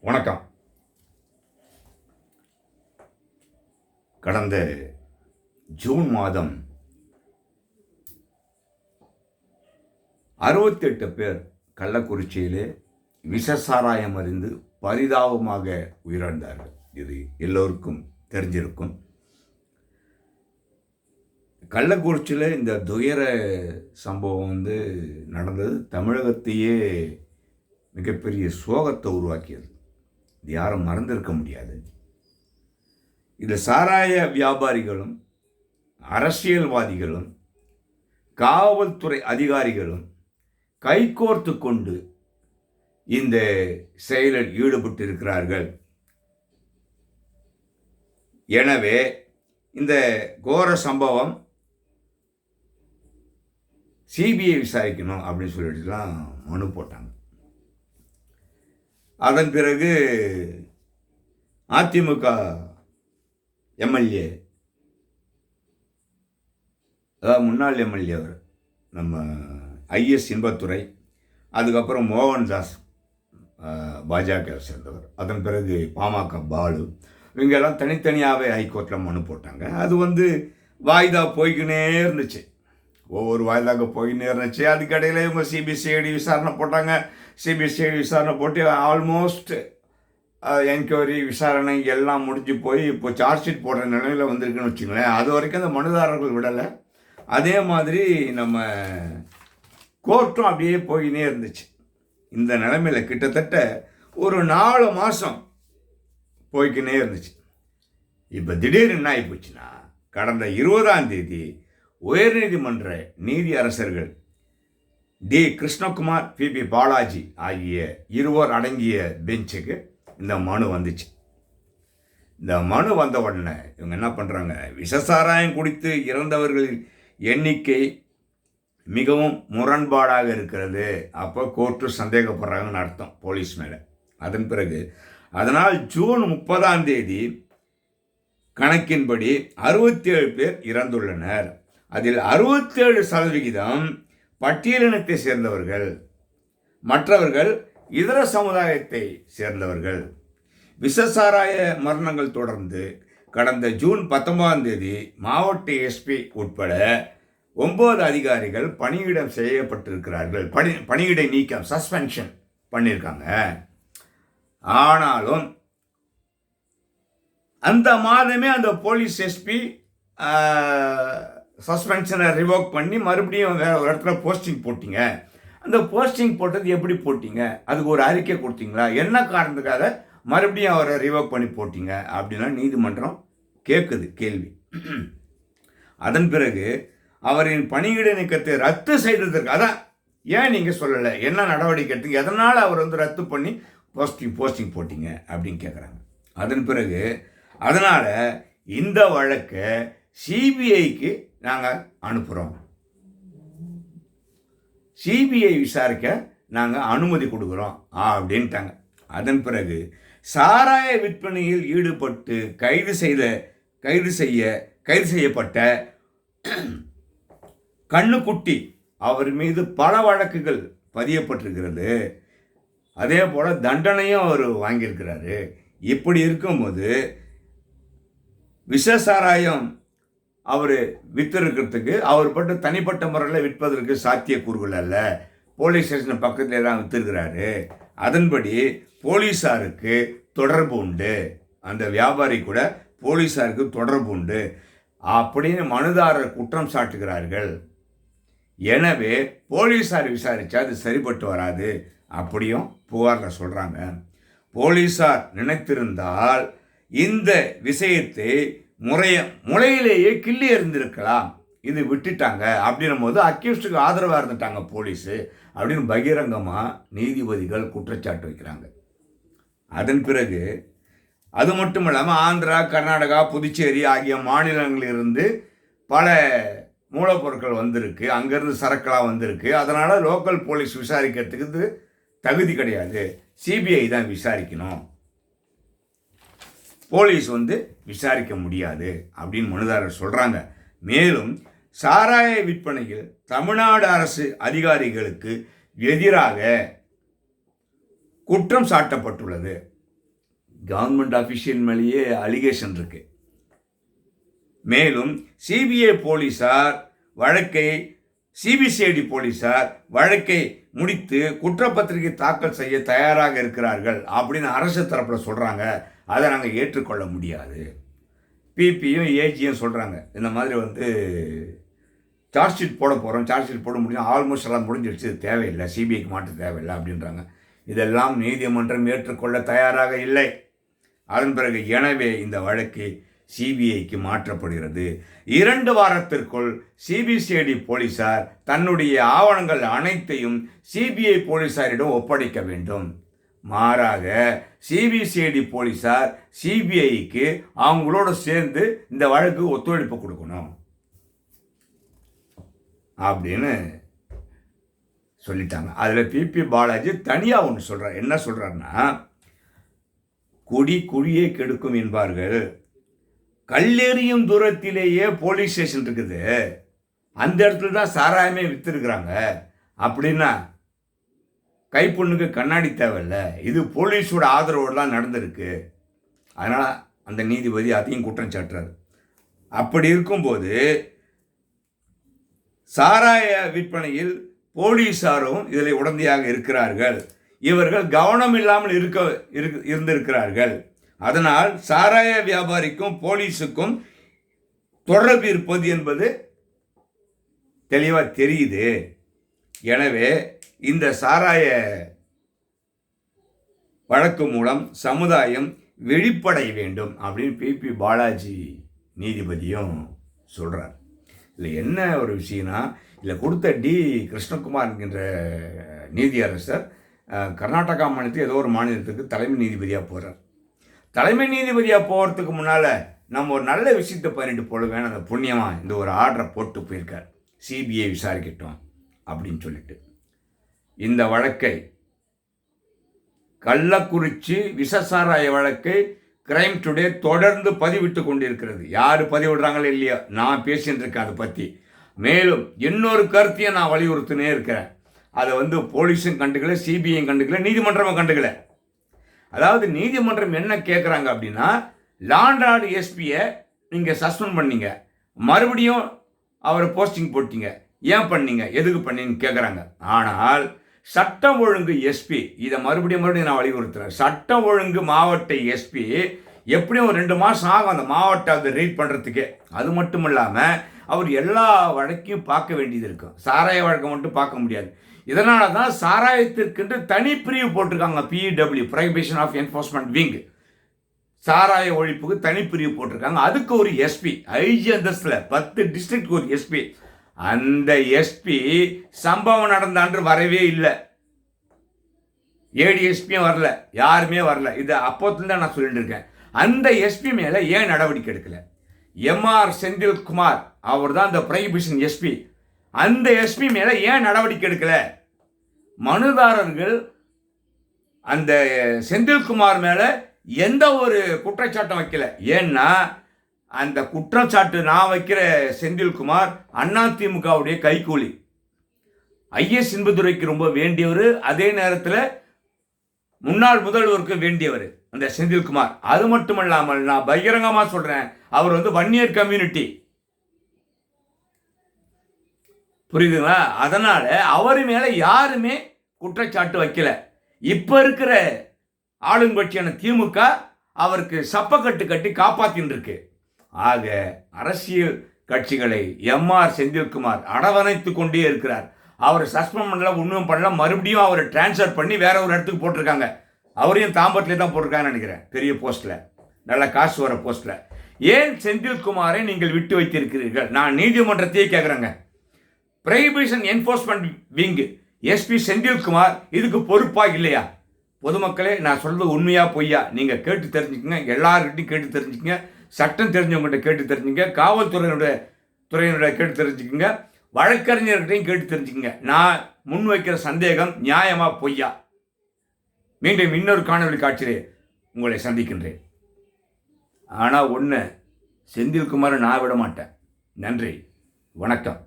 வணக்கம். கடந்த ஜூன் மாதம் அறுபத்தெட்டு பேர் கள்ளக்குறிச்சியிலே விஷசாராயம் அறிந்து பரிதாபமாக உயிரிழந்தார்கள். இது எல்லோருக்கும் தெரிஞ்சிருக்கும். கள்ளக்குறிச்சியில் இந்த துயர சம்பவம் வந்து நடந்தது. தமிழகத்தையே மிகப்பெரிய சோகத்தை உருவாக்கியது. இது யாரும் மறந்திருக்க முடியாது. இந்த சாராய வியாபாரிகளும் அரசியல்வாதிகளும் காவல்துறை அதிகாரிகளும் கைகோர்த்து கொண்டு இந்த செயலில் ஈடுபட்டிருக்கிறார்கள். எனவே இந்த கோர சம்பவம் சிபிஐ விசாரிக்கணும் அப்படின்னு சொல்லிட்டுலாம் மனு போட்டாங்க. அதன் பிறகு அதிமுக எம்எல்ஏ. அதாவது முன்னாள் எம்எல்ஏ அவர் நம்ம ஐஎஸ் இன்பத்துறை அதுக்கப்புறம் மோகன்தாஸ் பாஜக சேர்ந்தவர். அதன் பிறகு பாமக பாலு. இவங்கெல்லாம் தனித்தனியாகவே ஹைகோர்ட்டில் மனு போட்டாங்க. அது வந்து வாய்தா போய்க்கினே இருந்துச்சு. ஒவ்வொரு வாயிலாக போயின்னு இருந்துச்சு அதுக்கடையில் இவங்க சிபிசிஐடி விசாரணை போட்டாங்க. சிபிசிஐடி விசாரணை போட்டு ஆல்மோஸ்ட் என்கொயரி விசாரணை எல்லாம் முடிஞ்சு போய் இப்போ சார்ஜ் ஷீட் போடுற நிலையில் வந்திருக்குன்னு வச்சுங்களேன். அது வரைக்கும் அந்த மனுதாரர்கள் விடலை. அதே மாதிரி நம்ம கோர்ட்டும் அப்படியே போயினே இருந்துச்சு. இந்த நிலைமையில் கிட்டத்தட்ட ஒரு நாலு மாதம் போய்க்கினே இருந்துச்சு. இப்போ திடீர்னு என்ன ஆகிப்போச்சுன்னா கடந்த இருபதாம் தேதி உயர்நீதிமன்ற நீதி அரசர்கள் T. Krishnakumar P. P. Balaji ஆகிய இருவர் அடங்கிய பெஞ்சுக்கு இந்த மனு வந்துச்சு. இந்த மனு வந்த உடனே இவங்க என்ன பண்ணுறாங்க விஷசாராயம் குடித்து இறந்தவர்களின் எண்ணிக்கை மிகவும் முரண்பாடாக இருக்கிறது. அப்போ கோர்ட்டு சந்தேகப்படுறாங்கன்னு அர்த்தம் போலீஸ் மேலே. அதன் பிறகு அதனால் ஜூன் முப்பதாம் தேதி கணக்கின்படி அறுபத்தி ஏழு பேர் இறந்துள்ளனர். அதில் அறுபத்தேழு சதவிகிதம் பட்டியலினத்தை சேர்ந்தவர்கள் மற்றவர்கள் இதர சமுதாயத்தை சேர்ந்தவர்கள். விசசாராய மரணங்கள் தொடர்ந்து கடந்த ஜூன் பத்தொன்பதாம் தேதி மாவட்ட எஸ்பி உட்பட ஒன்பது அதிகாரிகள் பணியிடம் செய்யப்பட்டிருக்கிறார்கள். பணி பணியிடை நீக்கம் சஸ்பென்ஷன் பண்ணியிருக்காங்க. ஆனாலும் அந்த மாதமே அந்த போலீஸ் எஸ்பி சஸ்பென்ஷனை ரிவோக் பண்ணி மறுபடியும் வேறு ஒரு இடத்துல போஸ்டிங் போட்டிங்க. அந்த போஸ்டிங் போட்டது எப்படி போட்டிங்க? அதுக்கு ஒரு அறிக்கை கொடுத்தீங்களா? என்ன காரணத்துக்காக மறுபடியும் அவரை ரிவோக் பண்ணி போட்டிங்க? அப்படின்னா நீதிமன்றம் கேட்குது கேள்வி. அதன் பிறகு அவரின் பணியிட நீக்கத்தை ரத்து செய்ததற்கு அதான் ஏன் நீங்கள் சொல்லலை? என்ன நடவடிக்கை எடுத்தீங்க? எதனால் அவர் வந்து ரத்து பண்ணி போஸ்டிங் போஸ்டிங் போட்டிங்க? அப்படின்னு கேட்குறாங்க அதன் பிறகு அதனால் இந்த வழக்கை சிபிஐக்கு நாங்கள் அனுப்புகிறோம் சிபிஐ விசாரிக்க நாங்கள் அனுமதி கொடுக்குறோம் அப்படின்ட்டாங்க. அதன் பிறகு சாராய விற்பனையில் ஈடுபட்டு கைது செய்த கைது செய்ய கைது செய்யப்பட்ட கண்ணுக்குட்டி அவர் மீது பல வழக்குகள் பதியப்பட்டிருக்கிறது. அதே போல் தண்டனையும் அவர் வாங்கியிருக்கிறாரு. இப்படி இருக்கும்போது விஷசாராயம் அவர் விற்றுருக்கிறதுக்கு அவர் பட்டு தனிப்பட்ட முறையில் விற்பதற்கு சாத்தியக்கூறுகள் அல்ல. போலீஸ் ஸ்டேஷன் பக்கத்தில் தான் விற்றுருக்கிறாரு அதன்படி போலீஸாருக்கு தொடர்பு உண்டு. அந்த வியாபாரி கூட போலீஸாருக்கு தொடர்பு உண்டு. அப்படின்னு மனுதாரர் குற்றம் சாட்டுகிறார்கள். எனவே போலீஸார் விசாரித்தா அது சரிப்பட்டு வராது. அப்படியும் புகாரில் சொல்கிறாங்க போலீஸார் நினைத்திருந்தால் இந்த விஷயத்தை முறைய முறையிலேயே கிள்ளி எறிந்திருக்கலாம். இது விட்டுட்டாங்க அப்படின்னும் போது அக்யூஸ்டுக்கு ஆதரவாக இருந்துட்டாங்க போலீஸு அப்படின்னு பகிரங்கமாக நீதிபதிகள் குற்றச்சாட்டு வைக்கிறாங்க. அதன் பிறகு அது மட்டும் இல்லாமல் ஆந்திரா கர்நாடகா புதுச்சேரி ஆகிய மாநிலங்களிலிருந்து பல மூலப்பொருட்கள் வந்திருக்கு. அங்கேருந்து சரக்குலாம் வந்திருக்கு. அதனால் லோக்கல் போலீஸ் விசாரிக்கிறதுக்கு தகுதி கிடையாது. சிபிஐ தான் விசாரிக்கணும். போலீஸ் வந்து விசாரிக்க முடியாது அப்படின்னு மனுதாரர் சொல்கிறாங்க மேலும் சாராய விற்பனையில் தமிழ்நாடு அரசு அதிகாரிகளுக்கு எதிராக குற்றம் சாட்டப்பட்டுள்ளது. கவர்மெண்ட் அஃபிஷியல் மேலேயே அலிகேஷன் இருக்கு. மேலும் சிபிஐ போலீசார் வழக்கை சிபிசிஐடி போலீசார் வழக்கை முடித்து குற்றப்பத்திரிகை தாக்கல் செய்ய தயாராக இருக்கிறார்கள் அப்படின்னு அரசு தரப்பில் சொல்கிறாங்க அதை நாங்கள் ஏற்றுக்கொள்ள முடியாது. பிபியும் ஏஜியும் சொல்கிறாங்க இந்த மாதிரி வந்து சார்ஜ் ஷீட் போட போகிறோம் சார்ஜ் ஷீட் போட முடியும் ஆல்மோஸ்ட் எல்லாம் முடிஞ்சிடுச்சு இது தேவையில்லை. சிபிஐக்கு மாற்ற தேவையில்லை அப்படின்றாங்க. இதெல்லாம் நீதிமன்றம் ஏற்றுக்கொள்ள தயாராக இல்லை. அதன் பிறகு எனவே இந்த வழக்கு சிபிஐக்கு மாற்றப்படுகிறது. இரண்டு வாரத்திற்குள் சிபிசிஐடி போலீசார் தன்னுடைய ஆவணங்கள் அனைத்தையும் சிபிஐ போலீசாரிடம் ஒப்படைக்க வேண்டும். மாறாக சிபிசிஐடி போலீசார் சிபிஐக்கு அவங்களோட சேர்ந்து இந்த வழக்கு ஒத்துழைப்பு கொடுக்கணும். அப்படின்னு சொல்லிட்டாங்க. அதில் பிபி பாலாஜி தனியாக ஒன்று சொல்கிறார் என்ன சொல்கிறாருன்னா குடி குடியே கெடுக்கும் என்பார்கள். கல்லெறியும் தூரத்திலேயே போலீஸ் ஸ்டேஷன் இருக்குது. அந்த இடத்துல தான் சாராயமே விற்றுருக்குறாங்க அப்படின்னா கைப்பொண்ணுக்கு கண்ணாடி தேவையில்ல. இது போலீஸோட ஆதரவோடு தான் நடந்திருக்கு. அதனால் அந்த நீதிபதி அதையும் குற்றம் சாட்டுறாரு. அப்படி இருக்கும்போது சாராய விற்பனையில் போலீஸாரும் இதில் உடந்தையாக இருக்கிறார்கள். இவர்கள் கவனம் இல்லாமல் இருக்க இருந்திருக்கிறார்கள். அதனால் சாராய வியாபாரிக்கும் போலீஸுக்கும் தொடர்பு இருப்பது என்பது தெளிவாக தெரியுது. எனவே இந்த சாராய வழக்கு மூலம் சமுதாயம் வெளிப்படைய வேண்டும் அப்படின்னு பிபி பாலாஜி நீதிபதியும் சொல்கிறார் இல்லை என்ன ஒரு விஷயம்னா இதில் கொடுத்த டி. கிருஷ்ணகுமார் என்கின்ற நீதியரசர் கர்நாடகா மாநிலத்தில் ஏதோ ஒரு மாநிலத்துக்கு தலைமை நீதிபதியாக போகிறார் தலைமை நீதிபதியாக போகிறதுக்கு முன்னால் நம்ம ஒரு நல்ல விஷயத்தை பண்ணிட்டு போடுவேன் அந்த புண்ணியமாக இந்த ஒரு ஆர்டரை போட்டு போயிருக்கார். சிபிஐ விசாரிக்கட்டும் அப்படின்னு சொல்லிட்டு. இந்த வழக்கை கள்ளக்குறிச்சி விஷசாராய வழக்கை கிரைம் டுடே தொடர்ந்து பதிவிட்டு கொண்டிருக்கிறது. யார் பதிவிடுறாங்களோ இல்லையோ நான் பேசிட்டு இருக்கேன் அதை பற்றி மேலும் இன்னொரு கருத்தையும் நான் வலியுறுத்தினே இருக்கிறேன். அதை வந்து போலீஸும் கண்டுக்கல சிபிஐயும் கண்டுக்கல நீதிமன்றமும் கண்டுக்கல. அதாவது நீதிமன்றம் என்ன கேட்குறாங்க அப்படின்னா லாண்டாடு எஸ்பியை நீங்கள் சஸ்பெண்ட் பண்ணீங்க. மறுபடியும் அவரை போஸ்டிங் போட்டீங்க. ஏன் பண்ணீங்க? எதுக்கு பண்ணீங்கன்னு கேட்குறாங்க ஆனால் சட்டம் ஒழுங்கு எஸ்பி இதை மறுபடியும் மறுபடியும் நான் வலியுறுத்துறேன். சட்டம் ஒழுங்கு மாவட்ட எஸ்பி எப்படியும் ஒரு ரெண்டு மாதம் ஆகும் அந்த மாவட்டம் அதை ரீட் பண்ணுறதுக்கே அது மட்டும் இல்லாமல் அவர் எல்லா வழக்கையும் பார்க்க வேண்டியது இருக்கும். சாராய வழக்கம் மட்டும் பார்க்க முடியாது. இதனால தான் சாராயத்திற்கென்று தனிப்பிரிவு போட்டிருக்காங்க P E W prohibition of enforcement wing சாராய ஒழிப்புக்கு தனிப்பிரிவு போட்டிருக்காங்க. அதுக்கு ஒரு எஸ்பி ஐஜி அந்தஸ்தில் பத்து டிஸ்ட்ரிக்ட்க்கு ஒரு எஸ்பி அந்த எஸ்பி சம்பவம் நடந்த அன்று வரவே இல்லை. ஏடிஎஸ்பியும் வரல யாருமே வரல. இது அப்போத்துல தான் நான் சொல்லிட்டு இருக்கேன். அந்த எஸ்பி மேலே ஏன் நடவடிக்கை எடுக்கல? எம்ஆர் செந்தில்குமார் அவர் தான் அந்த ப்ரைபிஷன் எஸ்பி அந்த எஸ்பி மேலே ஏன் நடவடிக்கை எடுக்கல? மனுதாரர்கள் அந்த செந்தில்குமார் மேலே எந்த ஒரு குற்றச்சாட்டும் வைக்கல. ஏன்னா அந்த குற்றச்சாட்டு நான் வைக்கிற செந்தில்குமார் அதிமுகவுடைய கைக்கூலி ஐஎஸ் இன்பதுரைக்கு ரொம்ப வேண்டியவர் அதே நேரத்தில் முன்னாள் முதல்வருக்கு வேண்டியவர் அந்த செந்தில்குமார். அது மட்டும் இல்லாமல் நான் பகிரங்கமாக சொல்கிறேன் அவர் வந்து வன்னியர் கம்யூனிட்டி. புரியுதுங்களா? அதனால் அவர் மேலே யாருமே குற்றச்சாட்டு வைக்கல. இப்போ இருக்கிற ஆளுங்கட்சியான திமுக அவருக்கு சப்பக்கட்டு கட்டி காப்பாத்தின்னு இருக்கு ஆக அரசியல் கட்சிகளை எம்ஆர் செந்தில்குமார் அடவணைத்து கொண்டே இருக்கிறார். அவர் சஸ்பெண்ட் பண்ணல ஒன்றும் பண்ணல மறுபடியும் அவரை டிரான்ஸ்ஃபர் பண்ணி வேற ஒரு இடத்துக்கு போட்டிருக்காங்க. அவரையும் தாம்பரத்திலே தான் போட்டிருக்காங்கன்னு நினைக்கிறேன். பெரிய போஸ்ட்டில் நல்ல காசு வர போஸ்ட்டில் ஏன் செந்தில்குமாரை நீங்கள் விட்டு வைத்திருக்கிறீர்கள்? நான் நீதிமன்றத்தையே கேட்குறேங்க prohibition enforcement wing SP Senthilkumar இதுக்கு பொறுப்பா இல்லையா? பொதுமக்களே நான் சொல்றது உண்மையா பொய்யா? நீங்கள் கேட்டு தெரிஞ்சுக்கங்க. எல்லாருக்கிட்டையும் கேட்டு தெரிஞ்சுக்கங்க. சட்டம் தெரிஞ்சவங்ககிட்ட கேட்டு தெரிஞ்சுங்க காவல்துறையினுடைய துறையினுடைய கேட்டு தெரிஞ்சுக்கங்க. வழக்கறிஞர்கிட்டையும் கேட்டு தெரிஞ்சுக்கங்க. நான் முன்வைக்கிற சந்தேகம் நியாயமா பொய்யா? மீண்டும் இன்னொரு காணொளி காட்சியிலே உங்களை சந்திக்கின்றேன். ஆனால் ஒன்று செந்தில்குமாரை நான் விட மாட்டேன். நன்றி. வணக்கம்.